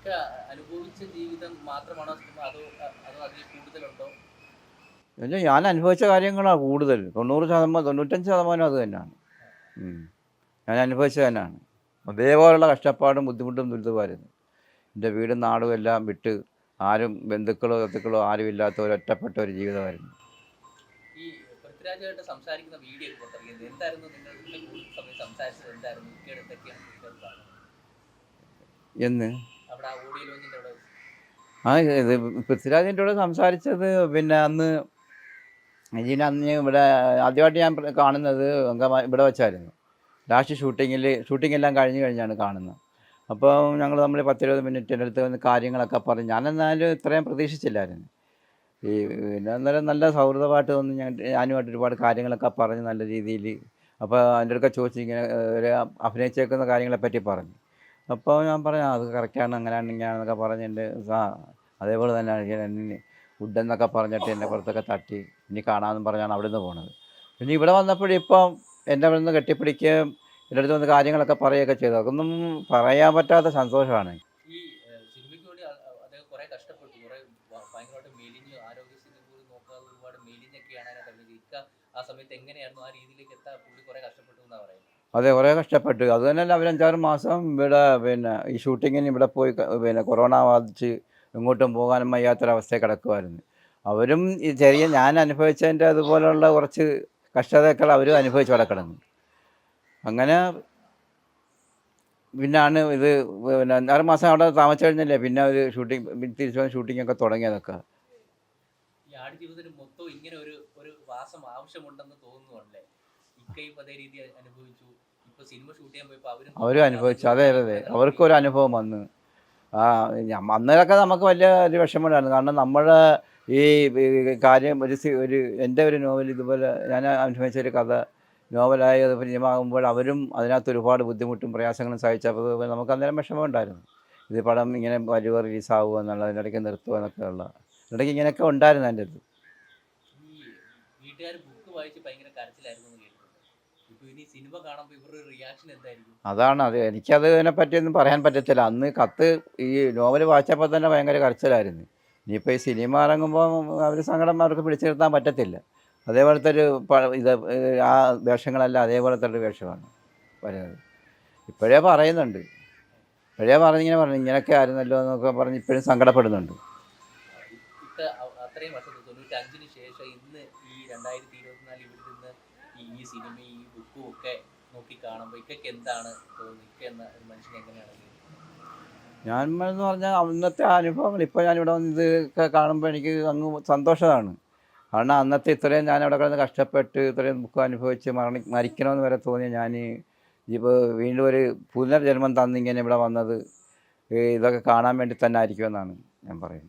ഇക്ക അനുഭവിച്ച ജീവിതം മാത്രമാണോ അതോ അതോ അതിൽ കൂടുതലുണ്ടോ? എന്നുവെച്ചാൽ ഞാൻ അനുഭവിച്ച കാര്യങ്ങളാണ് കൂടുതൽ. തൊണ്ണൂറ് ശതമാനം തൊണ്ണൂറ്റഞ്ച് ശതമാനം അത് തന്നെയാണ്. ഞാൻ അനുഭവിച്ചത് തന്നെയാണ്. അതേപോലുള്ള കഷ്ടപ്പാടും ബുദ്ധിമുട്ടും ദുരിതമായിരുന്നു. എന്റെ വീടും നാടും എല്ലാം വിട്ട് ആരും ബന്ധുക്കളോ ബന്ധുക്കളോ ആരും ഇല്ലാത്ത ഒരു ഒറ്റപ്പെട്ട ഒരു ജീവിതമായിരുന്നു. ഈ പൃഥ്വിരാജായിട്ട് സംസാരിക്കുന്ന വീഡിയോ ഒക്കെ എന്തായിരുന്നു നിങ്ങൾ സമയം സംസാരിച്ചത്? എന്തായിരുന്നു? ഇക്കയുടെ എന്തൊക്കെയാണ് എന്ന്? ആ ഇത് പൃഥ്വിരാജിന്റെ കൂടെ സംസാരിച്ചത് പിന്നെ അന്ന് ഇതിന് അന്ന് ഇവിടെ ആദ്യമായിട്ട് ഞാൻ കാണുന്നത് ഇവിടെ വെച്ചായിരുന്നു. ലാസ്റ്റ് ഷൂട്ടിങ്ങിൽ ഷൂട്ടിംഗ് എല്ലാം കഴിഞ്ഞ് കഴിഞ്ഞാണ് കാണുന്നത്. അപ്പോൾ ഞങ്ങൾ നമ്മൾ പത്തിരുപത് മിനിറ്റ് എന്റെ അടുത്ത് വന്ന് കാര്യങ്ങളൊക്കെ പറഞ്ഞ് ഞാനെന്നാലും ഇത്രയും പ്രതീക്ഷിച്ചില്ലായിരുന്നു. ഈ പിന്നെ അന്നേരം നല്ല സൗഹൃദമായിട്ട് വന്ന് ഞാൻ ഞാനുമായിട്ട് ഒരുപാട് കാര്യങ്ങളൊക്കെ പറഞ്ഞ് നല്ല രീതിയിൽ അപ്പോൾ അതിന്റെ അടുക്ക ചോദിച്ചിങ്ങനെ ഒരു അഭിനയിച്ചേക്കുന്ന കാര്യങ്ങളെപ്പറ്റി പറഞ്ഞു. അപ്പോൾ ഞാൻ "ആ, അത് കറക്റ്റാണ് അങ്ങനെയാണ് ഇങ്ങനെയാണെന്നൊക്കെ പറഞ്ഞ് എന്റെ ആ അതേപോലെ തന്നെ എന്നെ ഫുഡ് എന്നൊക്കെ പറഞ്ഞിട്ട് എന്നെ പുറത്തൊക്കെ തട്ടി. ഇനി കാണാമെന്ന് പറഞ്ഞാണ് അവിടെ നിന്ന് പോണത്. പിന്നെ ഇവിടെ വന്നപ്പോഴിപ്പം എന്റെ അവിടെ നിന്ന് കെട്ടിപ്പിടിക്കുകയും എന്റെ അടുത്ത് വന്ന് കാര്യങ്ങളൊക്കെ പറയുകയൊക്കെ ചെയ്തു. അതൊന്നും പറയാൻ പറ്റാത്ത സന്തോഷമാണ്. ആ സമയത്ത് എങ്ങനെയായിരുന്നു? ആ രീതിയിലേക്ക് എത്താൻ പുള്ളി കുറെ കഷ്ടപ്പെട്ടു എന്നാ പറയുന്നത്? അതെ കുറേ കഷ്ടപ്പെട്ടു. അത് തന്നെയല്ല അവർ അഞ്ചാറ് മാസം ഇവിടെ പിന്നെ ഈ ഷൂട്ടിങ്ങിന് ഇവിടെ പോയി പിന്നെ കൊറോണ ബാധിച്ച് എങ്ങോട്ടും പോകാനും വയ്യാത്തൊരവസ്ഥയിൽ കിടക്കുമായിരുന്നു അവരും ഈ ചെറിയ ഞാൻ അനുഭവിച്ചതിന്റെ അതുപോലെയുള്ള കുറച്ച് കഷ്ടതകൾ അവരും അനുഭവിച്ച് കിടക്കണം അങ്ങനെ പിന്നാണ് ഇത് പിന്നെ അഞ്ചാറ് മാസം അവിടെ താമസിച്ചു കഴിഞ്ഞല്ലേ പിന്നെ ഒരു ഷൂട്ടിംഗ് തിരിച്ചു ഷൂട്ടിംഗ് ഒക്കെ തുടങ്ങിയതൊക്കെ. ഈ മൊത്തം ഇങ്ങനെ ഒരു ഒരു വാസം ആവശ്യമുണ്ടെന്ന് തോന്നുന്നുണ്ടല്ലേ ഇക്കയും അതേ രീതി അ- അനുഭവിച്ചു. ഇപ്പൊ സിനിമ ഷൂട്ട് ചെയ്യാൻ പോയപ്പോ അവരും അവരും അനുഭവിച്ചു. അതെ അതെ അതെ. അവർക്കൊരു അനുഭവം വന്ന്. ആ അന്നേരൊക്കെ അന്നേരമൊക്കെ നമുക്ക് വലിയ ഒരു വിഷമമുണ്ടായിരുന്നു. കാരണം നമ്മുടെ ഈ കാര്യം ഒരു ഒരു എന്റെ ഒരു നോവൽ ഇതുപോലെ ഞാൻ അനുഭവിച്ച ഒരു കഥ നോവലായി അത് പരിചയമാകുമ്പോൾ അവരും അതിനകത്ത് ഒരുപാട് ബുദ്ധിമുട്ടും പ്രയാസങ്ങളും സഹിച്ചപ്പോൾ നമുക്ക് അന്നേരം വിഷമമുണ്ടായിരുന്നു. ഇത് പടം ഇങ്ങനെ വലിയ റിലീസാവുക എന്നുള്ള അതിനിടയ്ക്ക് നിർത്തുക എന്നൊക്കെ ഉള്ള. ഇടയ്ക്ക് ഇങ്ങനെയൊക്കെ ഉണ്ടായിരുന്നു എന്റെ ഇത് വീട്ടുകാർ ബുക്ക് വായിച്ച് ഭയങ്കര കരച്ചിലായിരുന്നു അതാണ് അത്. എനിക്കത് ഇതിനെ പറ്റിയൊന്നും പറയാൻ പറ്റത്തില്ല. അന്ന് കത്ത് ഈ നോവൽ വായിച്ചപ്പോൾ തന്നെ ഭയങ്കര കരച്ചിലായിരുന്നു. ഇനിയിപ്പോൾ ഈ സിനിമ ഇറങ്ങുമ്പോൾ അവർ സങ്കടം അവർക്ക് പിടിച്ചു നിർത്താൻ പറ്റത്തില്ല. അതേപോലത്തെ ഒരു ഇത് ആ വേഷങ്ങളെല്ലാം അതേപോലത്തെ ഒരു വേഷമാണ് വരുന്നത് ഇപ്പോഴേ പറയുന്നുണ്ട്. ഇപ്പോഴേ പറഞ്ഞിങ്ങനെ പറഞ്ഞു. ഇങ്ങനെയൊക്കെ ആയിരുന്നല്ലോ എന്നൊക്കെ പറഞ്ഞ് ഇപ്പോഴും സങ്കടപ്പെടുന്നുണ്ട്. അത്രയും വർഷത്തെ തൊണ്ണൂറ്റഞ്ചിന് ശേഷം ഇന്ന് ഈ രണ്ടായിരത്തി ഇരുപത്തിനാല് ഇവിടെ നിന്ന് ഈ സിനിമ ഈ ബുക്കും ഒക്കെ നോക്കി കാണുമ്പോൾ ഇക്കൊക്കെ എന്താണ് തോന്നുന്നത്? എന്ന ഒരു മനുഷ്യൻ എങ്ങനെയാണ് ഞാൻ എന്ന് പറഞ്ഞാൽ അന്നത്തെ അനുഭവങ്ങൾ ഇപ്പോൾ ഞാനിവിടെ വന്ന് ഇതൊക്കെ കാണുമ്പോൾ എനിക്ക് അങ്ങ് സന്തോഷമാണ്. കാരണം അന്നത്തെ ഇത്രയും ഞാൻ അവിടെ കിടന്ന് കഷ്ടപ്പെട്ട് ഇത്രയും ദുഃഖം അനുഭവിച്ച് മരണി മരിക്കണമെന്ന് വരെ തോന്നിയ ഞാൻ ഇപ്പോൾ വീണ്ടും ഒരു പുനർജന്മം തന്നിങ്ങനെ ഇവിടെ വന്നത് ഇതൊക്കെ കാണാൻ വേണ്ടി തന്നെ ആയിരിക്കുമെന്നാണ് ഞാൻ പറയുന്നത്.